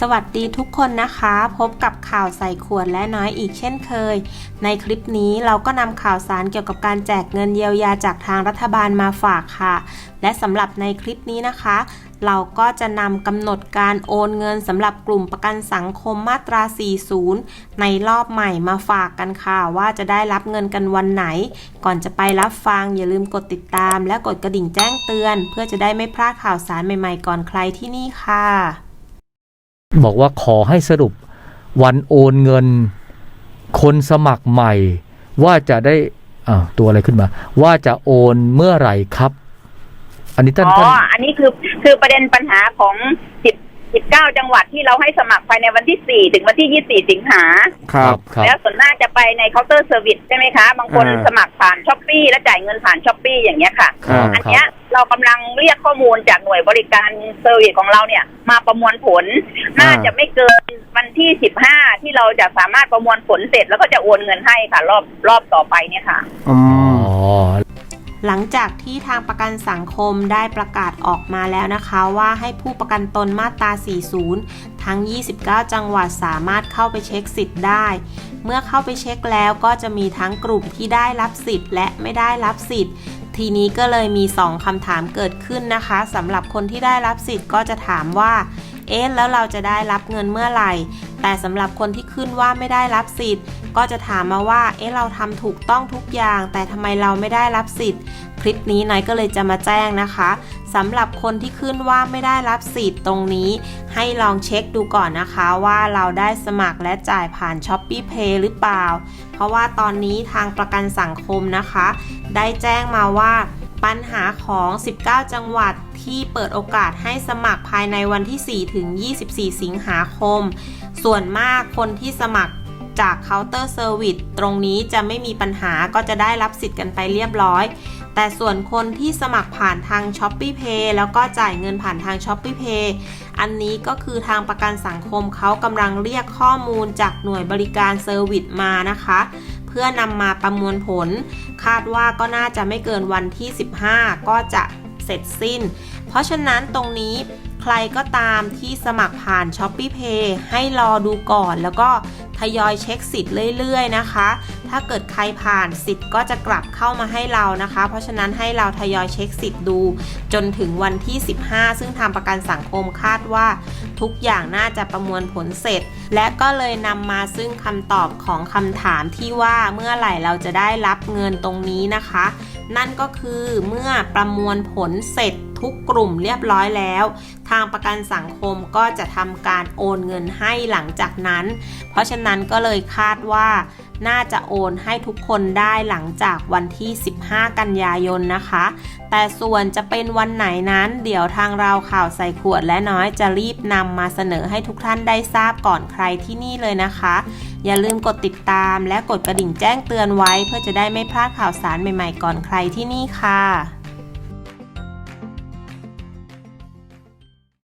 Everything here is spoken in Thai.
สวัสดีทุกคนนะคะ พบกับข่าวใส่ขวดและน้อยอีกเช่นเคย ในคลิปนี้เราก็นำข่าวสารเกี่ยวกับการแจกเงินเยียวยาจากทางรัฐบาลมาฝากค่ะ และสำหรับในคลิปนี้นะคะ เราก็จะนำกำหนดการโอนเงินสำหรับกลุ่มประกันสังคมมาตรา 40 ในรอบใหม่มาฝากกันค่ะ ว่าจะได้รับเงินกันวันไหน ก่อนจะไปรับฟังอย่าลืมกดติดตาม และกดกระดิ่งแจ้งเตือน เพื่อจะได้ไม่พลาดข่าวสารใหม่ๆ ก่อนใครที่นี่ค่ะ บอกว่าขอให้สรุปวันโอนเงิน คนสมัครใหม่ ว่าจะได้อ่าตัวอะไรขึ้นมา ว่าจะโอนเมื่อไหร่ครับ อันนี้ท่านอ๋อท่านอันนี้คือคือประเด็นปัญหาของสิบสิบเก้าจังหวัดที่เราให้สมัครภายในวันที่สี่ถึงวันที่ยี่สี่สิงหาครับครับแล้วส่วนมากจะไปในเคาน์เตอร์เซอร์วิสใช่ไหมคะ บางคนอ่าสมัครผ่านช้อปปี้และจ่ายเงินผ่านช้อปปี้อย่างเงี้ยค่ะครับอันเนี้ย เรากำลังเรียกข้อมูลจากหน่วยบริการเซอร์วิสของเราเนี่ย มาประมวลผล น่าจะไม่เกินวันที่สิบห้าที่เราจะสามารถประมวลผลเสร็จ แล้วก็จะโอนเงินให้ค่ะ รอบรอบต่อไปเนี่ยค่ะอือ๋อม หลังจากที่ทางประกันสังคมได้ประกาศออกมาแล้วนะคะว่าให้ผู้ประกันตนมาตรา 40 ทั้ง 29 จังหวัดสามารถเข้าไปเช็คสิทธิ์ได้ เมื่อเข้าไปเช็คแล้วก็จะมีทั้งกลุ่มที่ได้รับสิทธิ์ และไม่ได้รับสิทธิ์ทีนี้ก็เลยมี 2คำถามเกิดขึ้นนะคะสำหรับคนที่ได้รับสิทธิ์ก็จะถามว่า เอ๊ะแล้วเราจะได้รับเงินเมื่อไหร่ แต่สำหรับคนที่ขึ้นว่าไม่ได้รับสิทธิ์ ก็จะถามมาว่า เอ๊ะเราทำถูกต้องทุกอย่าง แต่ทำไมเราไม่ได้รับสิทธิ์ คลิปนี้น้อยก็เลยจะมาแจ้งนะคะสำหรับคนที่ขึ้นว่าไม่ได้รับสิทธิ์ตรงนี้ ให้ลองเช็คดูก่อนนะคะว่าเราได้สมัครและจ่ายผ่าน s h อ p e e Pay หรือเปล่า เพราะว่าตอนนี้ทางประกันสังคมนะคะ ได้แจ้งมาว่า ปัญหาของ 19 จังหวัดที่เปิดโอกาสให้สมัครภายในวันที่ 4 ถึง 24 สิงหาคม ส่วนมากคนที่สมัครจากเคาน์เตอร์เซอร์วิสตรงนี้จะไม่มีปัญหาก็จะได้รับสิทธิ์กันไปเรียบร้อย แต่ส่วนคนที่สมัครผ่านทาง s h อ p e e Pay แล้วก็จ่ายเงินผ่านทาง s h อ p e e Pay อันนี้ก็คือทางประกันสังคมเขากำลังเรียกข้อมูลจากหน่วยบริการเซอร์วิสมานะคะ พื่อนำมาประมวลผล คาดว่าก็น่าจะไม่เกินวันที่ 15 ก็จะเสร็จสิ้น เพราะฉะนั้นตรงนี้ใครก็ตามที่สมัครผ่าน s h อ p e e Pay ให้รอดูก่อนแล้วก็ ยอยเช็คสิทธิ์เรื่อยๆนะคะ ถ้าเกิดใครผ่านสิทธิ์ก็จะกลับเข้ามาให้เรานะคะ เพราะฉะนั้นให้เราทยอยเช็คสิทธิ์ดู จนถึงวันที่ 15 ซึ่งทางประกันสังคมคาดว่า ทุกอย่างน่าจะประมวลผลเสร็จ และก็เลยนำมาซึ่งคำตอบของคำถามที่ว่าเมื่อไหร่เราจะได้รับเงินตรงนี้นะคะ นั่นก็คือเมื่อประมวลผลเสร็จ ทุกกลุ่มเรียบร้อยแล้ว ทางประกันสังคมก็จะทำการโอนเงินให้หลังจากนั้น เพราะฉะนั้นก็เลยคาดว่าน่าจะโอนให้ทุกคนได้หลังจากวันที่ 15 กันยายนนะคะ แต่ส่วนจะเป็นวันไหนนั้น เดี๋ยวทางเราข่าวใส่ขวดและน้อยจะรีบนำมาเสนอให้ทุกท่านได้ทราบก่อนใครที่นี่เลยนะคะ อย่าลืมกดติดตามและกดกระดิ่งแจ้งเตือนไว้ เพื่อจะได้ไม่พลาดข่าวสารใหม่ๆก่อนใครที่นี่ค่ะ